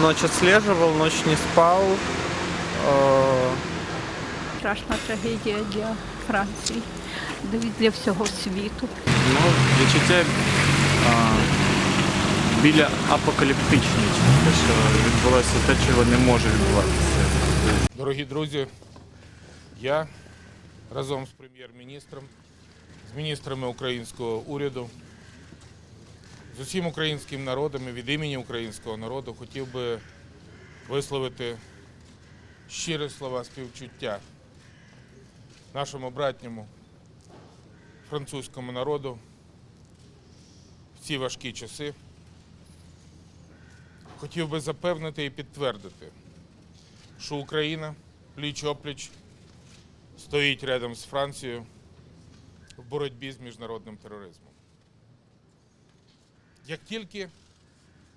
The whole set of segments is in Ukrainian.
Ночь отслеживал, ночь не спал. Э, Страшна трагедія для Франції, для всього світу. Ну, відчуття а, біля апокаліптичні, що відбулося те, чого не може відбуватися. Дорогі друзі, я разом з прем'єр-міністром, з міністрами українського уряду, усім українським народом і від імені українського народу хотів би висловити щирі слова співчуття нашому братньому французькому народу в ці важкі часи. Хотів би запевнити і підтвердити, що Україна пліч-опліч стоїть рядом з Францією в боротьбі з міжнародним тероризмом. Як тільки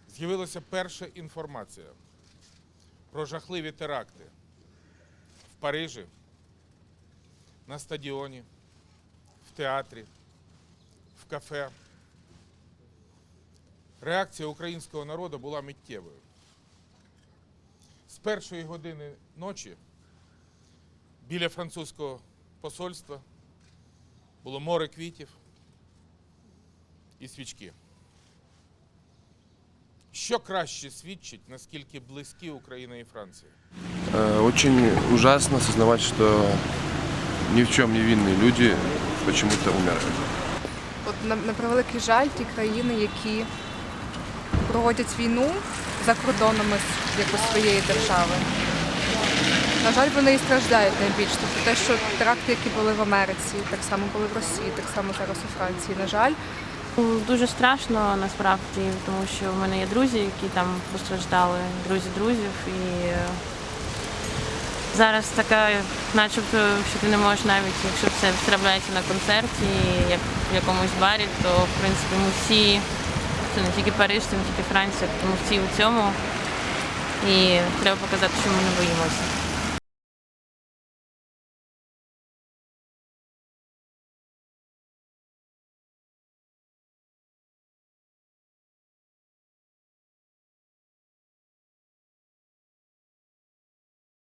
з'явилася перша інформація про жахливі теракти в Парижі, на стадіоні, в театрі, в кафе, реакція українського народу була миттєвою. З першої години ночі біля французького посольства було море квітів і свічки. Що краще свідчить, наскільки близькі Україна і Франція? Э, Очень ужасно осознавать, что ни в чем не винные люди почему-то умирают. От на, на превеликий жаль, ті країни, які проводять війну за кордонами с- якось своєї держави. На жаль, вони і страждають найбільше. Тобто те, що теракти, які були в Америці, так само були в Росії, так само зараз у Франції. На жаль, Дуже страшно насправді, тому що в мене є друзі, які там постраждали, друзі друзів. І е, зараз така, начебто, що ти не можеш навіть, якщо це трапляється на концерті, як в якомусь барі, то в принципі ми всі, це не тільки Париж, це не тільки Франція, тому всі у цьому. І треба показати, що ми не боїмося.